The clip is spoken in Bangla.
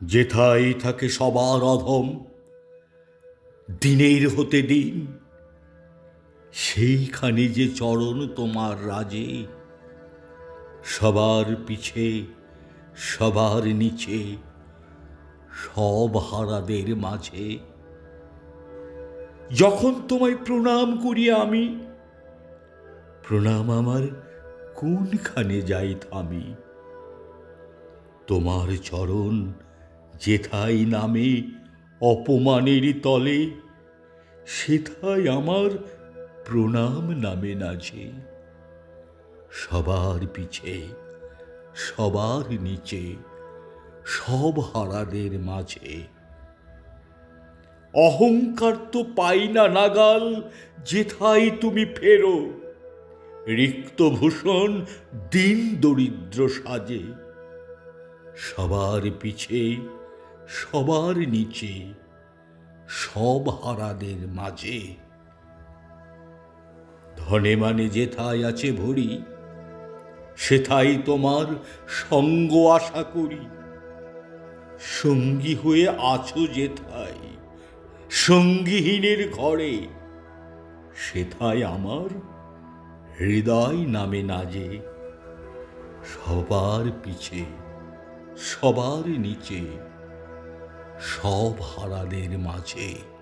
যেথায় থাকে সবার অধম, দিনের হতে দিন, সেইখানে যে চরণ তোমার রাজে, সবার পিছে, সবার নিচে, সব হারাদের মাঝে। যখন তোমায় প্রণাম করি আমি, প্রণাম আমার কোনখানে যাই থামি তোমার চরণ যেথায় নামে অপমানের তলে, সেথায় আমার প্রণাম নামে না যে। সবার পিছে, সবার নিচে, সব হারাদের মাঝে। অহংকার তো পাই না নাগাল, যেথায় তুমি ফেরো। রিক্তভূষণ দিন দরিদ্র সাজে। সবার পিছে সবার নিচে, সব হারাদের মাঝে। ধনে মানে যেথায় আছে ভরি সেথাই তোমার সঙ্গ আশা করি। সঙ্গী হয়ে আছো যেথায়, সঙ্গীহীনের ঘরে, সেথায় আমার হৃদয় নামে নাজে। সবার পিছে, সবার নিচে। সব হারাদের মাঝে